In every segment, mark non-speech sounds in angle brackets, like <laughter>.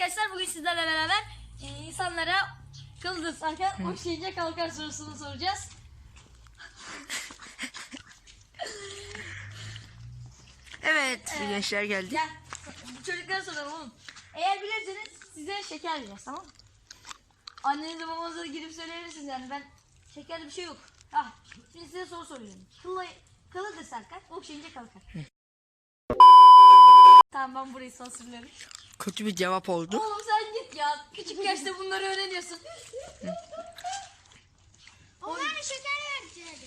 arkadaşlar bugün sizlerle beraber e, insanlara kıldız sarken okşayınca kalkar sorusunu soracağız. Evet, Ee, gençler geldi. Gel çocuklara soralım oğlum. Eğer bilirseniz size şeker vereceğiz tamam mı? Annenize babanıza da girip söyleyebilirsiniz yani ben şekerli bir şey yok. Ah, şimdi size soru soruyorum. Kılı, kılıdır sarkar okşayınca kalkar. tamam ben burayı sansürlerim. Kötü bir cevap oldu. Oğlum sen git ya. Küçük yaşta bunları öğreniyorsun. Onlara şeker vereceğim.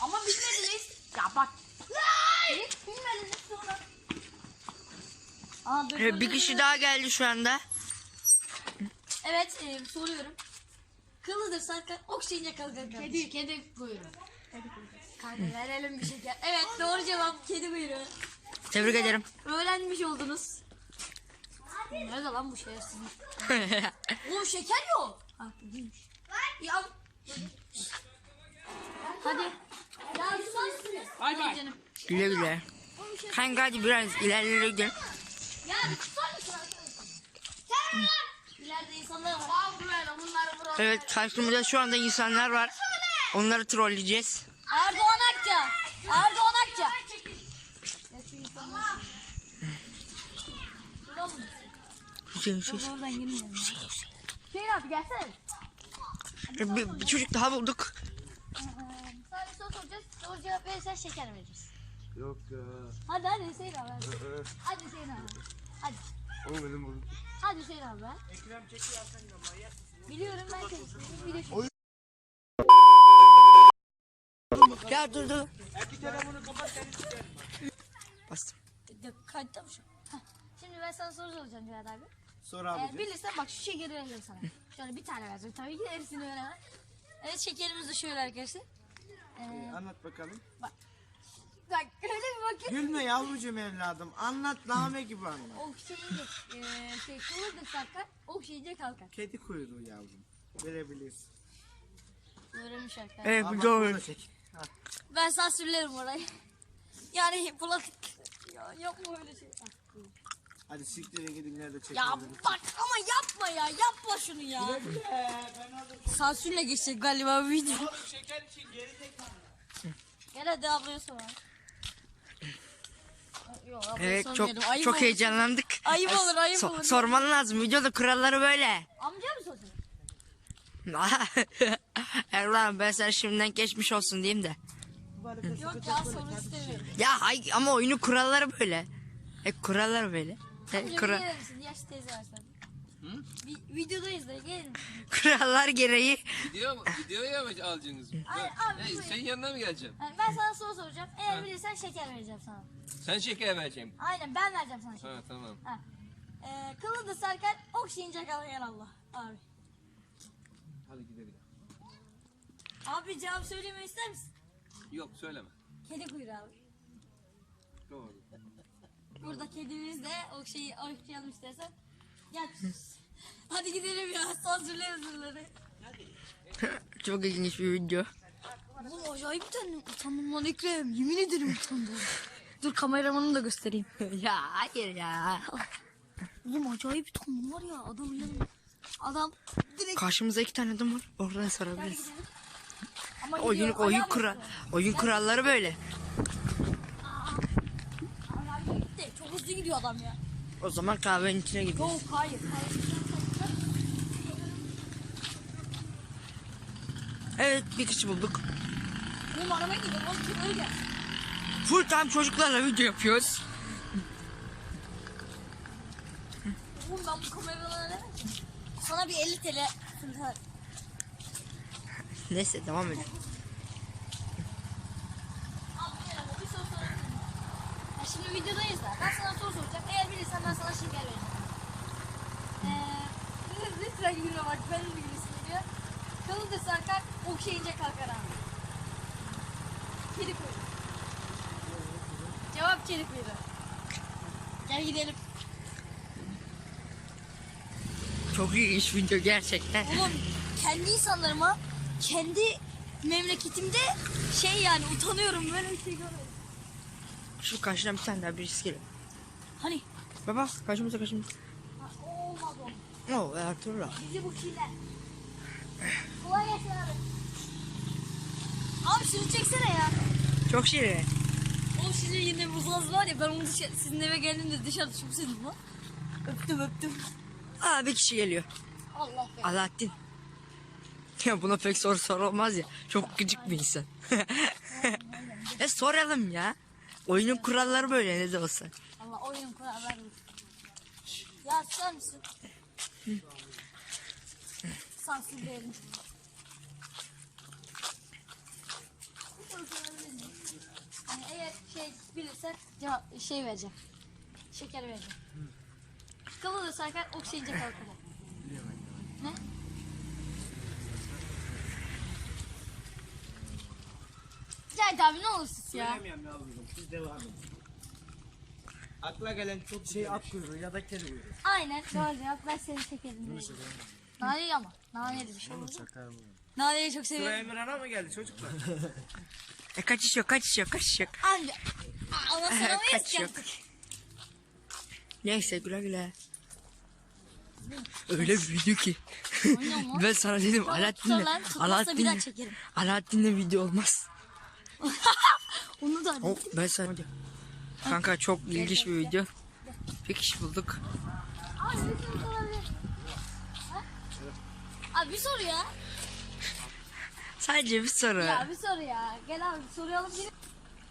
Ama bilmediniz. Ya bak. Evet, bilmediniz sonra. Aa, dur, Ee, dur, bir dur, kişi dur. daha geldi şu anda. Evet e, soruyorum. Kılıdır sarkar okşayınca kalkar. Kedi, kedi kuyruğu. Kanka verelim bir şeker. Evet doğru cevap kedi kuyruğu. Tebrik ederim. Öğrenmiş oldunuz. Nerede lan bu şey aslında? <laughs> Oğlum şeker yok. Ha değilmiş. Ya. Hadi. Ya sus. Bay bay. Canım. güle güle. Kanka hadi biraz ilerlere gidelim. Ya bir susar mısın arkadaşlar? İleride insanlar var. Abi böyle bunları vuralım. Evet karşımızda şu anda insanlar var. Onları trolleyeceğiz. Erdoğan Akça. Erdoğan Akça. Ya şu insanlar. Hüseyin Hüseyin. Hüseyin abi gelsene. Ee, Bir, bir çocuk daha bulduk. Ee, bir soru soracağız. Doğru cevap verirsen şeker vereceğiz. Yok ya. Hadi hadi Hüseyin abi. Hadi, hadi Hüseyin abi. Hadi. Oğlum benim bu. Hadi Hüseyin abi. Biliyorum ben seni. Biliyorum. Ya dur dur. Bastım. Kayıtta mı şu? Şimdi ben sana soru soracağım Cevdet abi. Sor Eğer abi. bilirsen bak şu şekeri vereceğim sana. Şöyle bir tane vereceğim. Tabii ki de hepsini veremem. Evet şekerimiz de şöyle arkadaşlar. Ee, Anlat bakalım. bak öyle bir bakın. Gülme yavrucuğum evladım. Anlat lame gibi anlat. <laughs> Okşayınca e, şey kıvırdık sarkar, okşayınca kalkar. Kedi kuyruğu yavrum. Verebilirsin. Öğrenmiş arkadaşlar. Evet Aa, bu bak, doğru. Ben sansürlerim orayı. Yani bulanık. Ya yapma öyle şey. Hadi siktirin gidin nerede çekin. Ya bak ama yapma ya yapma şunu ya. Sansürle geçecek galiba bu video. Gel hadi ablaya sor. Yok, ablaya Evet çok sormayalım. Ayıp çok olur. heyecanlandık. Ayıp olur, ayıp So- olur. Sorman lazım. Videoda kuralları böyle. Amca mı soruyor? <laughs> Erdoğan ben sana şimdiden geçmiş olsun diyeyim de. Yok ya soru istemiyorum. Ya hay ama oyunu kuralları böyle. E kurallar böyle. E, Amca kura- gelir misin? Teyze var sen. Bir, videodayız da gelir misin? kurallar gereği Video mu? Videoya mı alacaksınız? Ay, Ha, abi, buyur. senin yanına mı geleceğim? Ben sana soru soracağım. Eğer bilirsen şeker vereceğim sana. Sen şeker vereceğim. Aynen ben vereceğim sana şeker. Ha tamam. Ha. Ee, kılı da sarkar, okşayınca kalkar Allah. Abi. Hadi gidelim. Abi cevap söylemeyi ister misin? Yok söyleme. Kedi kuyruğu abi. Doğru. Burada kedimiz de o şeyi okşayalım istersen. Gel. Hadi gidelim ya. Sansürle özürleri. <laughs> çok ilginç bir video. Oğlum acayip utandım. Utandım lan Ekrem. Yemin ederim utandım. Dur kameramanı da göstereyim. <laughs> ya hayır ya. Oğlum acayip utandım var ya. Adam yanında. Adam direkt Karşımızda iki tane adam var. Oradan sorabiliriz. ama Oyun oyun kural oyun kuralları böyle. Hızlı gidiyor adam ya. O zaman kahvenin içine gidiyor. Yok hayır. hayır. Evet bir kişi bulduk. Oğlum arabaya gidiyor. Oğlum kim öyle? Full time çocuklarla video yapıyoruz. Oğlum ben bu kameralara ne? Sana bir 50 TL. Neyse devam edelim. Abi merhaba bir soru sorabilir miyim? Ya şimdi videodayız da ben sana soru soracağım. Eğer bilirsen ben sana şeker vereceğim. Ee, lütfen gülme bak ben de gülüyorsun diyor. Kılıdır sarkar okşayınca kalkar abi. Kedi kuyruğu. Cevap kedi kuyruğu. Gel gidelim. Çok ilginç video gerçekten. Oğlum kendi insanlarıma kendi memleketimde şey yani utanıyorum böyle bir şey görmedim. Şu karşıdan bir tane daha birisi geliyor. Hani Baba karşımıza karşımıza. Ha, olmaz o. Oo Ertuğrul. Bizi bu kirler. Kolay gelsin abi. Abi şunu çeksene ya. Çok şirin. O sizin yine buzlaz var ya ben onu dışarı, sizin eve geldiğimde dışarı çıkmışsınız lan. Öptüm öptüm. Aa bir kişi geliyor. Allah be. Alaaddin. Ya buna pek soru sorulmaz ya. Çok gıcık bir insan. <laughs> e soralım ya. Oyunun kuralları böyle ne de olsa. Allah oyun kuralları. Ya açar mısın? Sansürleyelim. Yani eğer şey bilirsen cevap şey vereceğim. Şeker vereceğim. Kalı da sarkar oksijince kalkar. Ne? Cahit abi ne olursunuz ya? Söylemiyorum yavrum. Siz devam edin. Akla gelen çok şey at kuyruğu ya da kedi kuyruğu. Aynen doğru cevap ben seni şekerim. Naneli ama. Naneli bir şey bu. Naneyi çok Sıra seviyorum. Emirhan'a mı geldi çocuklar? <laughs> E kaçış yok kaçış yok kaçış yok. Anca. Ama sana Kaç ki yok. Neyse güle güle. Öyle bir video ki. Oynuyor mu? <laughs> ben sana dedim Alaaddin'le. sor lan, bir daha Alaaddin'le. çekerim. Alaaddin'le video olmaz. <laughs> Onu da Hop ben sana Kanka çok ilginç bir video. Bir kişi bulduk. Abi? Abi bir soru ya. Sadece bir soru. Ya bir soru ya. Gel abi soruyu alıp gelin.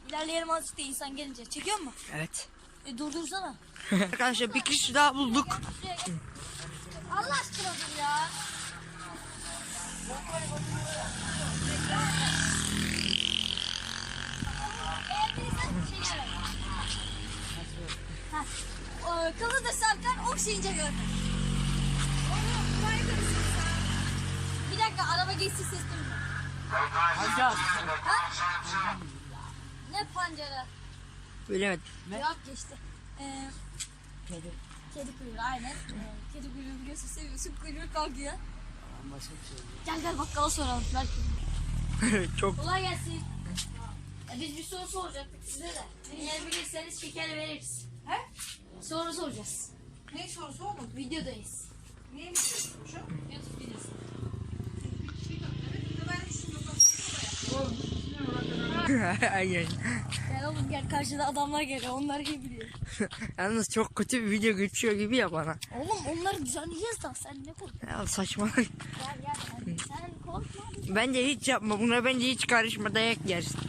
İlerleyelim azıcık da insan gelince. Çekiyor mu? Evet. E durdursana. <laughs> Arkadaşlar bir kişi daha bulduk. Allah aşkına ya. Eğer bilirsen şey gel. Ha. O, Kalı da sarkan oksijince görmek. Bir dakika araba geçsin ses duymuyor. Ha? Ne pancara? Bilemedim. Yok geçti. Ee, kedi. Kedi kuyruğu aynen. Ee, kedi kuyruğu biliyorsun seviyorsun kuyruğu kalkıyor. Gel gel bakkala soralım belki. <laughs> çok Kolay gelsin. Ya biz bir soru soracaktık size de. Eğer bilirseniz şeker veririz. He? Soru soracağız. Ne sorusu oğlum? Videodayız. Niye mi diyorsun şu? YouTube videosu. Aynen. Gel oğlum gel karşıda adamlar geliyor. Onlar gibi biliyor. Yalnız çok kötü bir video geçiyor gibi ya bana. Oğlum onları düzenleyeceğiz da sen ne korkuyorsun? Ya saçma. Gel gel sen, sen korkma. bence hiç yapma. Buna bence hiç karışma dayak yersin.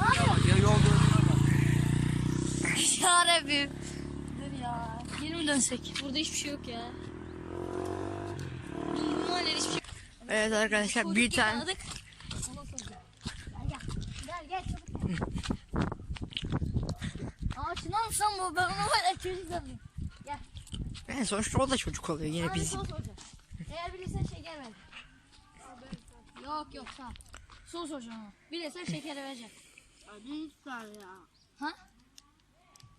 Ne yapıyorsun? Ya yolda Ya <laughs> Rabbim. Mi dönsek? Burada hiçbir şey yok ya. Normal hiçbir şey yok. Evet arkadaşlar bir tane Çınar sen bu? Ben onu böyle çocuk sandım. Gel. Yani sonuçta o da çocuk oluyor yine bizim. Eğer bilirsen şeker ver. Yok yok tamam. Soru soracağım ama. Bilirsen şekeri vereceğim. Lütfen ya. Ha?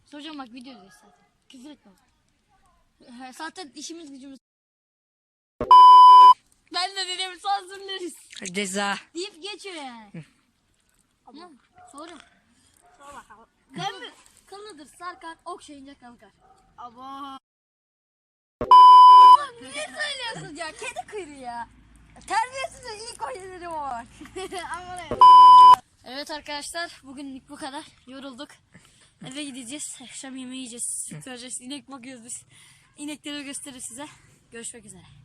Soracağım bak videodayız zaten. Küfür etme. He, Zaten işimiz gücümüz. Ben de dedim sansürleriz. Ceza. Deyip geçiyor yani. Sor bakalım. Ben mi? Kılıdır sarkar, okşayınca kalkar. Aba. Oğlum niye söylüyorsun ya? Kedi kuyruğu ya. Terbiyesiz ilk oyunları o var. <laughs> Ama ne? Evet arkadaşlar bugünlük bu kadar. Yorulduk. Eve gideceğiz. Akşam yemeği yiyeceğiz. Süt vereceğiz. İnek bakıyoruz biz. İnekleri gösterir size. Görüşmek üzere.